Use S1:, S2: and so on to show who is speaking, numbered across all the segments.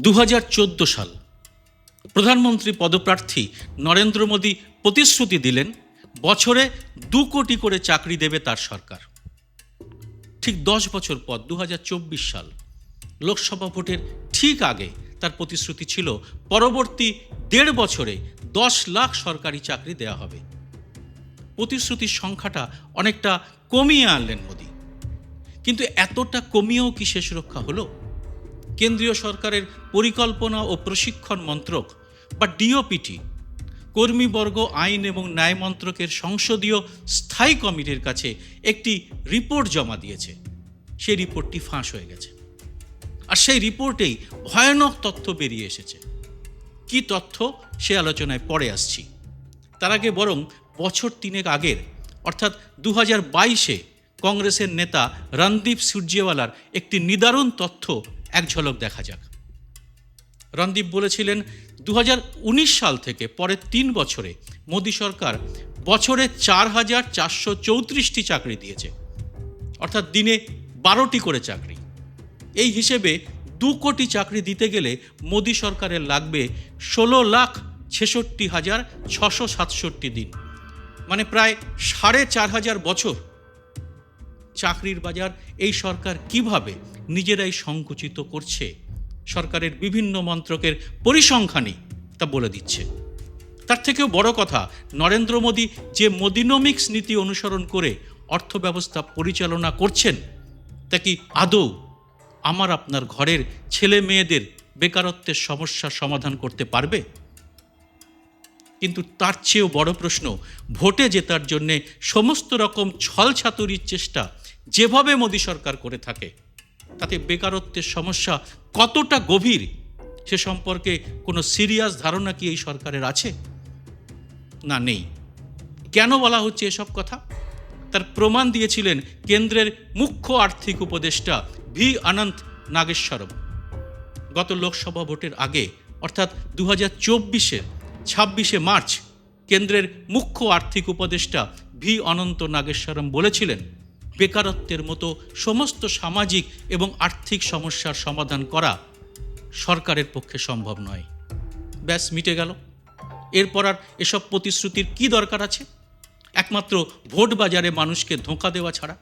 S1: দু হাজার চোদ্দ সাল প্রধানমন্ত্রী পদপ্রার্থী নরেন্দ্র মোদী প্রতিশ্রুতি দিলেন, বছরে দু কোটি করে চাকরি দেবে তার সরকার। ঠিক দশ বছর পর দু হাজার চব্বিশ সাল লোকসভা ভোটের ঠিক আগে তার প্রতিশ্রুতি ছিল, পরবর্তী দেড় বছরে দশ লাখ সরকারি চাকরি দেওয়া হবে। প্রতিশ্রুতির সংখ্যাটা অনেকটা কমিয়ে আনলেন মোদী। কিন্তু এতটা কমিয়েও কি শেষ রক্ষা হলো? কেন্দ্রীয় সরকারের পরিকল্পনা ও প্রশিক্ষণ মন্ত্রক, বা ডিওপিটি কর্মীবর্গ আইন এবং ন্যায় মন্ত্রকের সংসদীয় স্থায়ী কমিটির কাছে একটি রিপোর্ট জমা দিয়েছে। সেই রিপোর্টটি ফাঁস হয়ে গেছে। আর সেই রিপোর্টেই ভয়ানক তথ্য বেরিয়ে এসেছে। কি তথ্য? সে আলোচনায় পরে আসছি। তার আগে বরং বছর তিনেক আগের, অর্থাৎ দু বাইশে, কংগ্রেসের নেতা রণদীপ সূর্যেওয়ালার একটি নিদারুণ তথ্য এক ঝলক দেখা যাক। রণদীপ বলেছিলেন দু হাজার উনিশ সাল থেকে পরের তিন বছরে মোদী সরকার বছরে চার হাজার চারশো চৌত্রিশটি চাকরি দিয়েছে। অর্থাৎ দিনে বারোটি করে চাকরি। এই হিসেবে দু কোটি চাকরি দিতে গেলে মোদী সরকারের লাগবে ষোলো লাখ ছেষট্টি হাজার ছশো সাতষট্টি দিন। মানে প্রায় সাড়ে চার হাজার বছর। চাকরির বাজার এই সরকার কীভাবে নিজেরাই সংকুচিত করছে। সরকারের বিভিন্ন মন্ত্রকের পরিসংখ্যানই তা বলে দিচ্ছে। তার থেকেও বড় কথা, নরেন্দ্র মোদী যে মোদিনোমিক্স নীতি অনুসরণ করে অর্থ ব্যবস্থা পরিচালনা করছেন, তা কি আদৌ আমার আপনার ঘরের ছেলে মেয়েদের বেকারত্বের সমস্যার সমাধান করতে পারবে? কিন্তু তার চেয়েও বড় প্রশ্ন, ভোটে জেতার জন্যে সমস্ত রকম ছলছাতুরির চেষ্টা যেভাবে মোদী সরকার করে থাকে তাতে বেকারত্বের সমস্যা কতটা গভীর, সে সম্পর্কে কোনো সিরিয়াস ধারণা কি এই সরকারের আছে? না, নেই। কেন বলা হচ্ছে এসব কথা? তার প্রমাণ দিয়েছিলেন কেন্দ্রের মুখ্য আর্থিক উপদেষ্টা ভি. অনন্ত নাগেশ্বরম। গত লোকসভা ভোটের আগে, অর্থাৎ দু হাজার চব্বিশের ছাব্বিশে মার্চ, কেন্দ্রের মুখ্য আর্থিক উপদেষ্টা ভি. অনন্ত নাগেশ্বরম বলেছিলেন বেকারত্বের মতো সমস্ত সামাজিক এবং আর্থিক সমস্যার সমাধান করা সরকারের পক্ষে সম্ভব নয়। ব্যাস, মিটে গেল। এরপর আর এসব প্রতিশ্রুতির কি দরকার আছে? একমাত্র ভোট বাজারে মানুষকে ধোঁকা দেওয়া ছাড়া।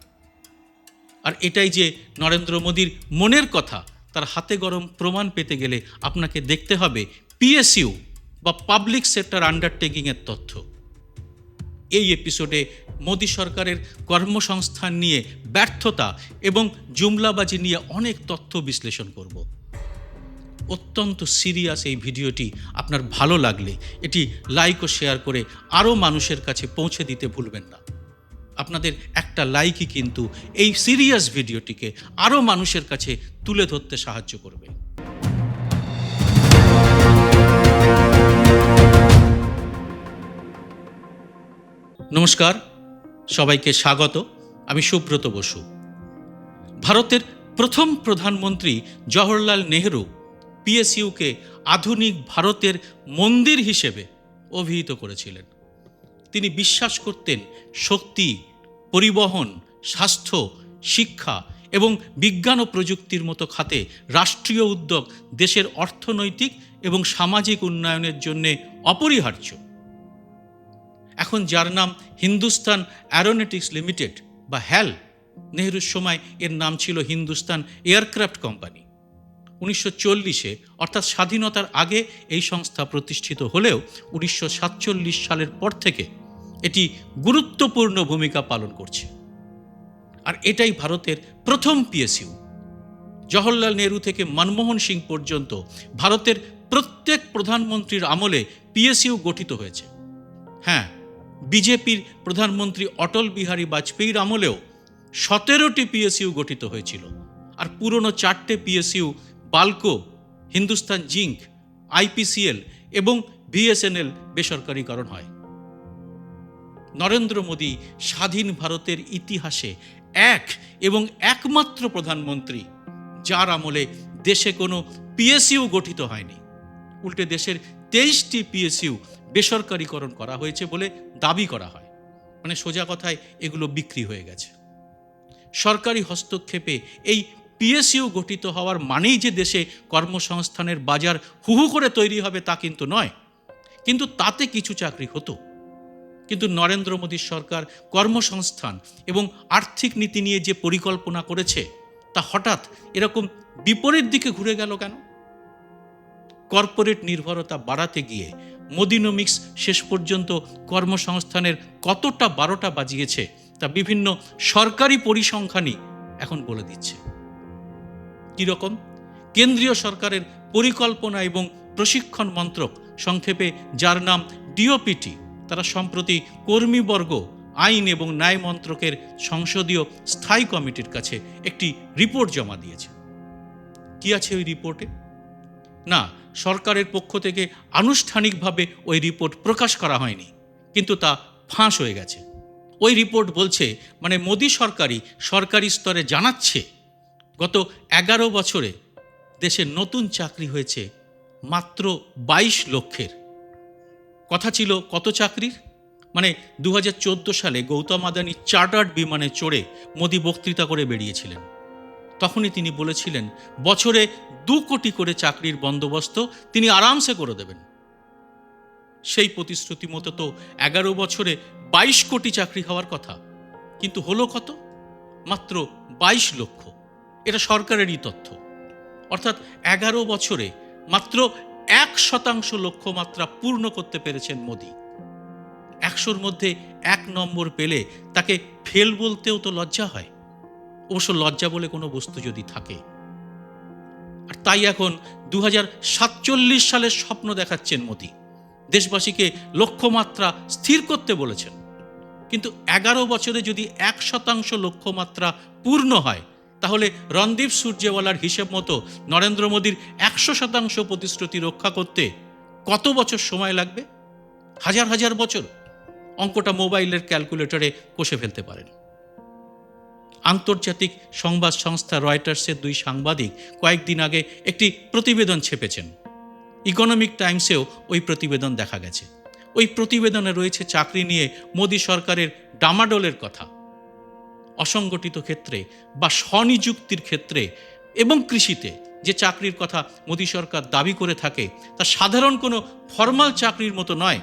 S1: আর এটাই যে নরেন্দ্র মোদীর মনের কথা, তার হাতে গরম প্রমাণ পেতে গেলে আপনাকে দেখতে হবে পিএসইউ বা পাবলিক সেক্টর আন্ডারটেকিংয়ের তথ্য। এই এপিসোডে মোদী সরকারের কর্মসংস্থান নিয়ে ব্যর্থতা এবং জুমলাবাজি নিয়ে অনেক তথ্য বিশ্লেষণ করব। অত্যন্ত সিরিয়াস এই ভিডিওটি আপনার ভালো লাগলে এটি লাইক ও শেয়ার করে আরও মানুষের কাছে পৌঁছে দিতে ভুলবেন না। আপনাদের একটা লাইকই কিন্তু এই সিরিয়াস ভিডিওটিকে আরও মানুষের কাছে তুলে ধরতে সাহায্য করবে। নমস্কার সবাইকে স্বাগত। আমি সুব্রত বসু। ভারতের প্রথম প্রধানমন্ত্রী জওহরলাল নেহরু পিএসইউকে আধুনিক ভারতের মন্দির হিসেবে অভিহিত করেছিলেন। তিনি বিশ্বাস করতেন শক্তি, পরিবহন, স্বাস্থ্য, শিক্ষা এবং বিজ্ঞান ও প্রযুক্তির মতো খাতে রাষ্ট্রীয় উদ্যোগ দেশের অর্থনৈতিক এবং সামাজিক উন্নয়নের জন্যে অপরিহার্য। এখন যার নাম হিন্দুস্তান অ্যারোনেটিক্স লিমিটেড বা হ্যাল নেহরুর সময় এর নাম ছিল হিন্দুস্তান এয়ারক্রাফট কোম্পানি। উনিশশো চল্লিশে, অর্থাৎ স্বাধীনতার আগে এই সংস্থা প্রতিষ্ঠিত হলেও উনিশশো সাতচল্লিশ সালের পর থেকে এটি গুরুত্বপূর্ণ ভূমিকা পালন করছে। আর এটাই ভারতের প্রথম পিএসইউ জওহরলাল নেহরু থেকে মনমোহন সিং পর্যন্ত ভারতের প্রত্যেক প্রধানমন্ত্রীর আমলে পিএসইউ গঠিত হয়েছে। হ্যাঁ বিজেপির প্রধানমন্ত্রী অটল বিহারী বাজপেয়ীর আমলেও সতেরোটি পিএসইউ গঠিত হয়েছিল। আর পুরনো চারটে PSU Balco, Hindustan zinc IPCL এবং বিএসএনএল বেসরকারীকরণ হয়। নরেন্দ্র মোদী স্বাধীন ভারতের ইতিহাসে এক এবং একমাত্র প্রধানমন্ত্রী, যার আমলে দেশে কোনো পিএসইউ গঠিত হয়নি। উল্টে দেশের তেইশটি পিএসইউ বেসরকারীকরণ করা হয়েছে বলে দাবি করা হয়। মানে সোজা কথায় এগুলো বিক্রি হয়ে গেছে। সরকারি হস্তক্ষেপে এই পিএসইউ গঠিত হওয়ার মানেই যে দেশে কর্মসংস্থানের বাজার হুহু করে তৈরি হবে তা কিন্তু নয়। কিন্তু তাতে কিছু চাকরি হতো। কিন্তু নরেন্দ্র মোদীর সরকার কর্মসংস্থান এবং আর্থিক নীতি নিয়ে যে পরিকল্পনা করেছে, তা হঠাৎ এরকম বিপরীত দিকে ঘুরে গেল কেন? কর্পোরেট নির্ভরতা বাড়াতে গিয়ে মোদিনোমিক্স শেষ পর্যন্ত কর্মসংস্থানের কতটা বারোটা বাজিয়েছে তা বিভিন্ন সরকারি পরিসংখ্যানই এখন বলে দিচ্ছে। কীরকম কেন্দ্রীয় সরকারের পরিকল্পনা এবং প্রশিক্ষণ মন্ত্রক সংক্ষেপে যার নাম ডিওপিটি তারা সম্প্রতি কর্মীবর্গ, আইন এবং ন্যায় মন্ত্রকের সংসদীয় স্থায়ী কমিটির কাছে একটি রিপোর্ট জমা দিয়েছে। কি আছে ওই রিপোর্টে? না সরকারের পক্ষ থেকে আনুষ্ঠানিকভাবে ওই রিপোর্ট প্রকাশ করা হয়নি, কিন্তু তা ফাঁস হয়ে গেছে। ওই রিপোর্ট বলছে মানে মোদী সরকারই সরকারি স্তরে জানাচ্ছে, গত এগারো বছরে দেশে নতুন চাকরি হয়েছে মাত্র বাইশ লক্ষের। কথা ছিল কত চাকরির? মানে দু হাজার চোদ্দ সালে গৌতম আদানি চার্টার্ড বিমানে চড়ে মোদি বক্তৃতা করে বেরিয়েছিলেন। তখনই তিনি বলেছিলেন, বছরে দু কোটি করে চাকরির বন্দোবস্ত তিনি আরামসে করে দেবেন। সেই প্রতিশ্রুতি মতো তো এগারো বছরে বাইশ কোটি চাকরি হওয়ার কথা, কিন্তু হলো কত? মাত্র বাইশ লক্ষ। এটা সরকারেরই তথ্য। অর্থাৎ এগারো বছরে মাত্র এক শতাংশ লক্ষ্যমাত্রা পূর্ণ করতে পেরেছেন মোদি। একশোর মধ্যে এক নম্বর পেলে তাকে ফেল বলতেও তো লজ্জা হয়। অবশ্য লজ্জা বলে কোনো বস্তু যদি থাকে। আর তাই এখন দু হাজার সাতচল্লিশ সালের স্বপ্ন দেখাচ্ছেন মোদি। দেশবাসীকে লক্ষ্যমাত্রা স্থির করতে বলেছেন। কিন্তু এগারো বছরে যদি এক শতাংশ লক্ষ্যমাত্রা পূর্ণ হয়, তাহলে রণদীপ সূর্যেওয়ালার হিসেব মতো নরেন্দ্র মোদীর একশো শতাংশ প্রতিশ্রুতি রক্ষা করতে কত বছর সময় লাগবে? হাজার হাজার বছর। অঙ্কটা মোবাইলের ক্যালকুলেটরে কষে ফেলতে পারেন। আন্তর্জাতিক সংবাদ সংস্থা রয়টার্সের দুই সাংবাদিক কয়েকদিন আগে একটি প্রতিবেদন ছেপেছেন। ইকোনমিক টাইমসেও ওই প্রতিবেদন দেখা গেছে। ওই প্রতিবেদনে রয়েছে চাকরি নিয়ে মোদী সরকারের ডামাডোলের কথা। অসংগঠিত ক্ষেত্রে বা স্বনিযুক্তির ক্ষেত্রে এবং কৃষিতে যে চাকরির কথা মোদী সরকার দাবি করে থাকে, তা সাধারণ কোনো ফর্মাল চাকরির মতো নয়।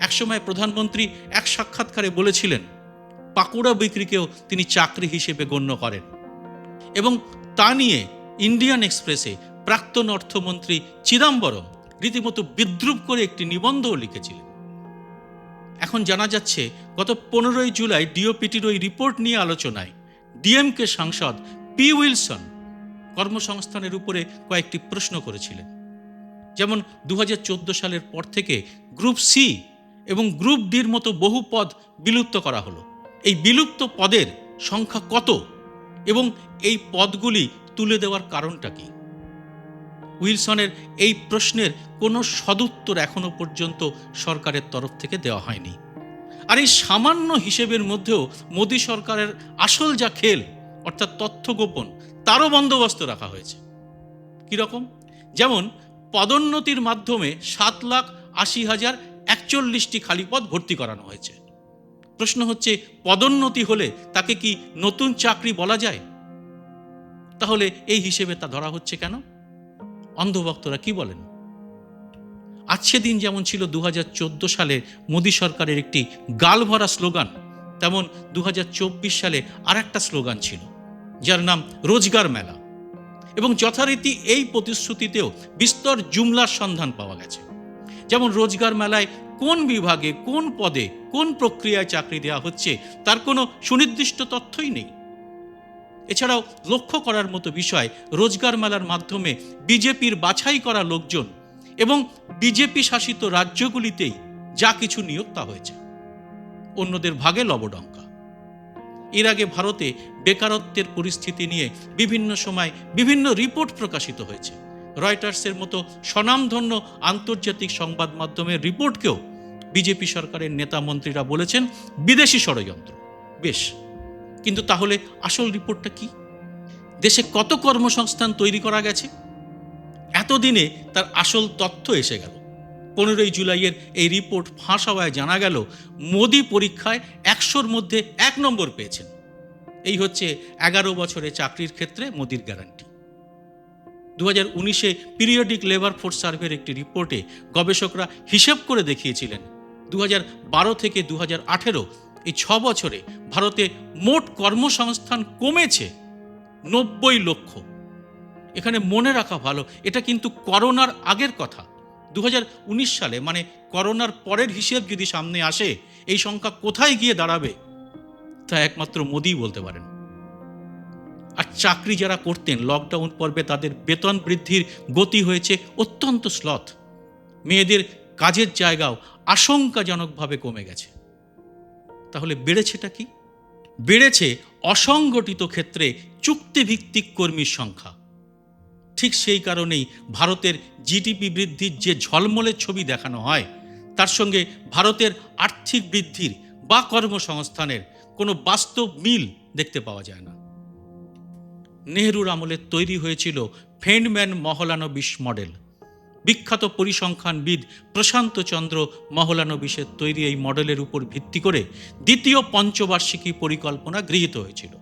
S1: একসময় প্রধানমন্ত্রী এক সাক্ষাৎকারে বলেছিলেন পাকুড়া বিক্রিকেও তিনি চাকরি হিসেবে গণ্য করেন। এবং তা নিয়ে ইন্ডিয়ান এক্সপ্রেসে প্রাক্তন অর্থমন্ত্রী চিদাম্বরম রীতিমতো বিদ্রুপ করে একটি নিবন্ধও লিখেছিলেন। এখন জানা যাচ্ছে, গত পনেরোই জুলাই ডিওপিটির ওই রিপোর্ট নিয়ে আলোচনায় ডিএমকে সাংসদ পি উইলসন কর্মসংস্থানের উপরে কয়েকটি প্রশ্ন করেছিলেন। যেমন দু হাজার চোদ্দ সালের পর থেকে গ্রুপ সি এবং গ্রুপ ডির মতো বহু পদ বিলুপ্ত করা হলো। এই বিলুপ্ত পদের সংখ্যা কত এবং এই পদগুলি তুলে দেওয়ার কারণটা কি? উইলসনের এই প্রশ্নের কোনো সদুত্তর এখনও পর্যন্ত সরকারের তরফ থেকে দেওয়া হয়নি। আর এই সামান্য হিসেবের মধ্যেও মোদী সরকারের আসল যা খেল, অর্থাৎ তথ্য গোপন, তারও বন্দোবস্ত রাখা হয়েছে। কীরকম? যেমন, পদোন্নতির মাধ্যমে সাত লাখ আশি হাজার একচল্লিশটি খালি পদ ভর্তি করানো হয়েছে। প্রশ্ন হচ্ছে, পদোন্নতি হলে তাকে কি নতুন চাকরি বলা যায়? তাহলে এই হিসেবে তা ধরা হচ্ছে কেন? অন্ধভক্তরা কি বলেন? আজকে দিন যেমন ছিল দু হাজার চোদ্দ সালে মোদী সরকারের একটি গালভরা স্লোগান, তেমন দু হাজার চব্বিশ সালে আর একটা স্লোগান ছিল, যার নাম রোজগার মেলা। এবং যথারীতি এই প্রতিশ্রুতিতেও বিস্তর জুমলার সন্ধান পাওয়া গেছে। যেমন রোজগার মেলায় কোন বিভাগে, কোন পদে, কোন প্রক্রিয়ায় চাকরি দেওয়া হচ্ছে, তার কোনো সুনির্দিষ্ট তথ্যই নেই। এছাড়াও লক্ষ্য করার মতো বিষয়, রোজগার মেলার মাধ্যমে বিজেপির বাছাই করা লোকজন এবং বিজেপি শাসিত রাজ্যগুলিতেই যা কিছু নিয়োগ তা হয়েছে। অন্যদের ভাগে লবডঙ্কা। এর আগে ভারতে বেকারত্বের পরিস্থিতি নিয়ে বিভিন্ন সময় বিভিন্ন রিপোর্ট প্রকাশিত হয়েছে। রয়টার্সের মতো স্বনামধন্য আন্তর্জাতিক সংবাদ মাধ্যমের রিপোর্টকেও বিজেপি সরকারের নেতা মন্ত্রীরা বলেছেন, বিদেশি ষড়যন্ত্র। বেশ, কিন্তু তাহলে আসল রিপোর্টটা কি? দেশে কত কর্মসংস্থান তৈরি করা গেছে? এতদিনে তার আসল তথ্য এসে গেল। পনেরোই জুলাইয়ের এই রিপোর্ট ফাঁস হওয়ায় জানা গেল, মোদি পরীক্ষায় একশোর মধ্যে এক নম্বর পেয়েছেন। এই হচ্ছে এগারো বছরে চাকরির ক্ষেত্রে মোদির গ্যারান্টি। দু হাজার উনিশে পিরিয়ডিক লেবার ফোর্স সার্ভের একটি রিপোর্টে গবেষকরা হিসেব করে দেখিয়েছিলেন দু হাজার বারো থেকে দু হাজার আঠেরো এই ছ বছরে ভারতে মোট কর্মসংস্থান কমেছে নব্বই লক্ষ। এখানে মনে রাখা ভালো, এটা কিন্তু করোনার আগের কথা। দু হাজার উনিশ সালে মানে করোনার পরের হিসেব যদি সামনে আসে, এই সংখ্যা কোথায় গিয়ে দাঁড়াবে? তা একমাত্র মোদিই বলতে পারেন। আর চাকরি যারা করতেন লকডাউন পর্বে তাদের বেতন বৃদ্ধির গতি হয়েছে অত্যন্ত স্লথ মেয়েদের কাজের জায়গাও আশঙ্কাজনকভাবে কমে গেছে। তাহলে বেড়েছেটা কি? বেড়েছে অসংগঠিত ক্ষেত্রে চুক্তিভিত্তিক কর্মীর সংখ্যা। ঠিক সেই কারণেই ভারতের জিডিপি বৃদ্ধির যে ঝলমলের ছবি দেখানো হয়, তার সঙ্গে ভারতের আর্থিক বৃদ্ধির বা কর্মসংস্থানের কোনো বাস্তব মিল দেখতে পাওয়া যায় না। নেহরুর আমলে তৈরি হয়েছিল ফেন্ডম্যান মহলানবিশ মডেল। বিখ্যাত পরিসংখ্যানবিদ প্রশান্ত চন্দ্র মহলানবিশের তৈরি এই মডেলের উপর ভিত্তি করে দ্বিতীয় পঞ্চবার্ষিকী পরিকল্পনা গৃহীত হয়েছিল,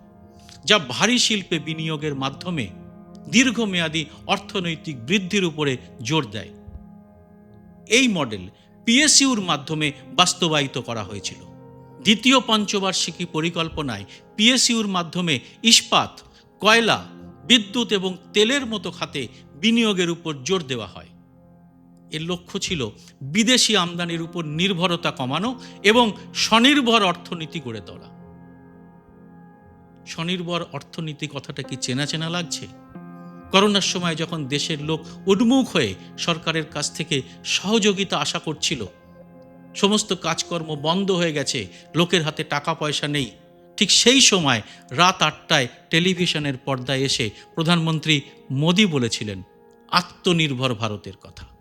S1: যা ভারী শিল্পে বিনিয়োগের মাধ্যমে দীর্ঘমেয়াদী অর্থনৈতিক বৃদ্ধির উপরে জোর দেয়। এই মডেল পিএসইউর মাধ্যমে বাস্তবায়িত করা হয়েছিল। দ্বিতীয় পঞ্চবার্ষিকী পরিকল্পনায় পিএসইউর মাধ্যমে ইস্পাত, কয়লা, বিদ্যুৎ এবং তেলের মতো খাতে বিনিয়োগের উপর জোর দেওয়া হয়। এর লক্ষ্য ছিল বিদেশি আমদানির উপর নির্ভরতা কমানো এবং স্বনির্ভর অর্থনীতি গড়ে তোলা। স্বনির্ভর অর্থনীতি কথাটা কি চেনা চেনা লাগছে? করোনার সময় যখন দেশের লোক উন্মুখ হয়ে সরকারের কাছ থেকে সহযোগিতা আশা করছিল, সমস্ত কাজকর্ম বন্ধ হয়ে গেছে, লোকের হাতে টাকা পয়সা নেই, ঠিক সেই সময় রাত আটটায় টেলিভিশনের পর্দায় এসে প্রধানমন্ত্রী মোদি বলেছিলেন, আত্মনির্ভর ভারতের কথা।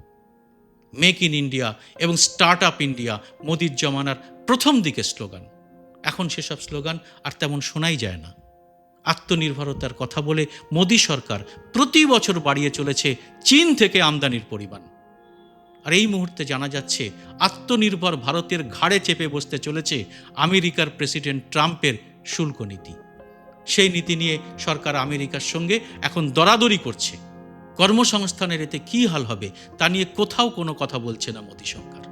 S1: মেক ইন ইন্ডিয়া এবং স্টার্ট আপ ইন্ডিয়া, মোদির জমানার প্রথম দিকে স্লোগান। এখন সেসব স্লোগান আর তেমন শোনাই যায় না। আত্মনির্ভরতার কথা বলে মোদী সরকার প্রতি বছর বাড়িয়ে চলেছে চীন থেকে আমদানির পরিমাণ। আর এই মুহূর্তে জানা যাচ্ছে, আত্মনির্ভর ভারতের ঘাড়ে চেপে বসতে চলেছে আমেরিকার প্রেসিডেন্ট ট্রাম্পের শুল্ক নীতি। সেই নীতি নিয়ে সরকার আমেরিকার সঙ্গে এখন দরাদরি করছে। কর্মসংস্থানের এতে কী হাল হবে, তা নিয়ে কোথাও কোনো কথা বলছে না মোদী সরকার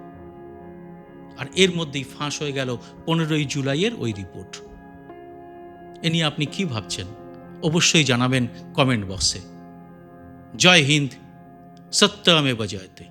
S1: আর এর মধ্যেই ফাঁস হয়ে গেল পনেরোই জুলাইয়ের ওই রিপোর্ট। এ নিয়ে আপনি কি ভাবছেন, অবশ্যই জানাবেন কমেন্ট বক্সে। জয় হিন্দ সত্যমে বজয়তে